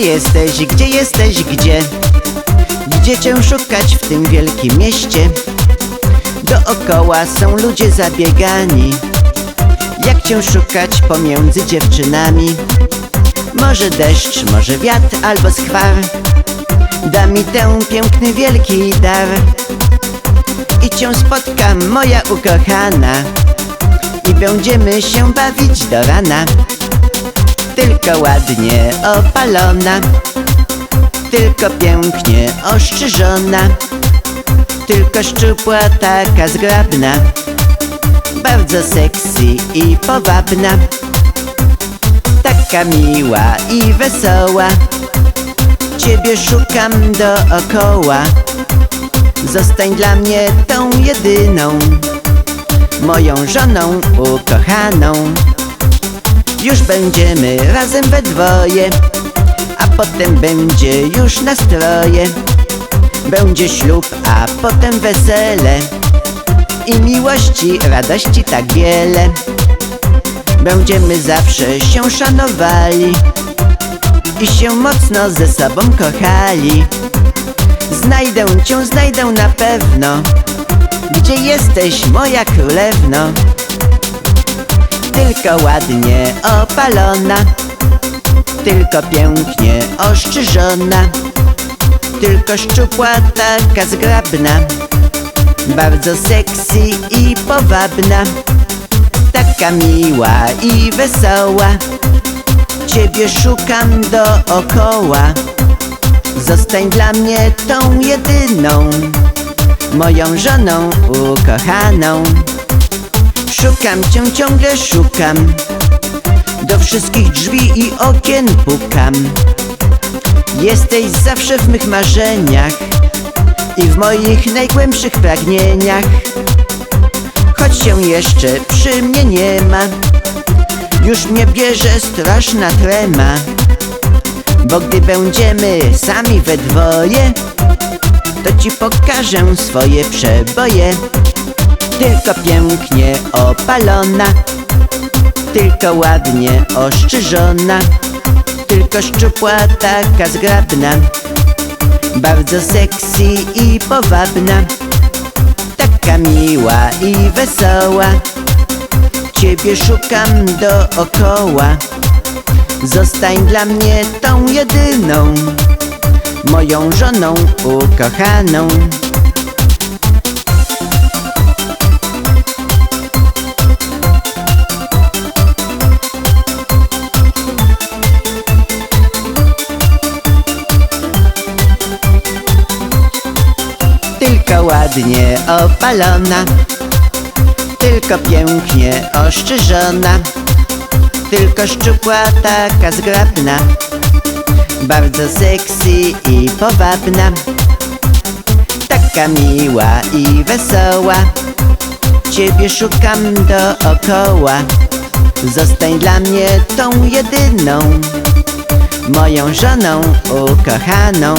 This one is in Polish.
jesteś, gdzie jesteś, gdzie? Gdzie cię szukać w tym wielkim mieście? Dookoła są ludzie zabiegani Jak cię szukać pomiędzy dziewczynami? Może deszcz, może wiatr albo skwar Da mi ten piękny wielki dar I cię spotkam, moja ukochana I będziemy się bawić do rana Tylko ładnie opalona Tylko pięknie ostrzyżona Tylko szczupła, taka zgrabna Bardzo sexy i powabna Taka miła i wesoła. Ciebie szukam dookoła Zostań dla mnie tą jedyną Moją żoną ukochaną Już będziemy razem we dwoje A potem będzie już nastroje Będzie ślub, a potem wesele I miłości, radości tak wiele. Będziemy zawsze się szanowali I się mocno ze sobą kochali. Znajdę cię, znajdę na pewno Gdzie jesteś, moja królewno? Tylko ładnie opalona. Tylko pięknie oszczyżona Tylko szczupła, taka zgrabna. Bardzo sexy i powabna. Taka miła i wesoła. Ciebie szukam dookoła. Zostań dla mnie tą jedyną. Moją żoną ukochaną Szukam cię, ciągle szukam. Do wszystkich drzwi i okien pukam. Jesteś zawsze w mych marzeniach I w moich najgłębszych pragnieniach. Choć się jeszcze przy mnie nie ma Już mnie bierze straszna trema. Bo gdy będziemy sami we dwoje To ci pokażę swoje przeboje Tylko pięknie opalona. Tylko ładnie oszczyżona Tylko szczupła, taka zgrabna. Bardzo sexy i powabna. Taka miła i wesoła. Ciebie szukam dookoła. Zostań dla mnie tą jedyną. Moją żoną ukochaną Ładnie opalona Tylko pięknie oszczyżona Tylko szczupła, taka zgrabna Bardzo sexy i powabna Taka miła i wesoła. Ciebie szukam dookoła Zostań dla mnie tą jedyną Moją żoną ukochaną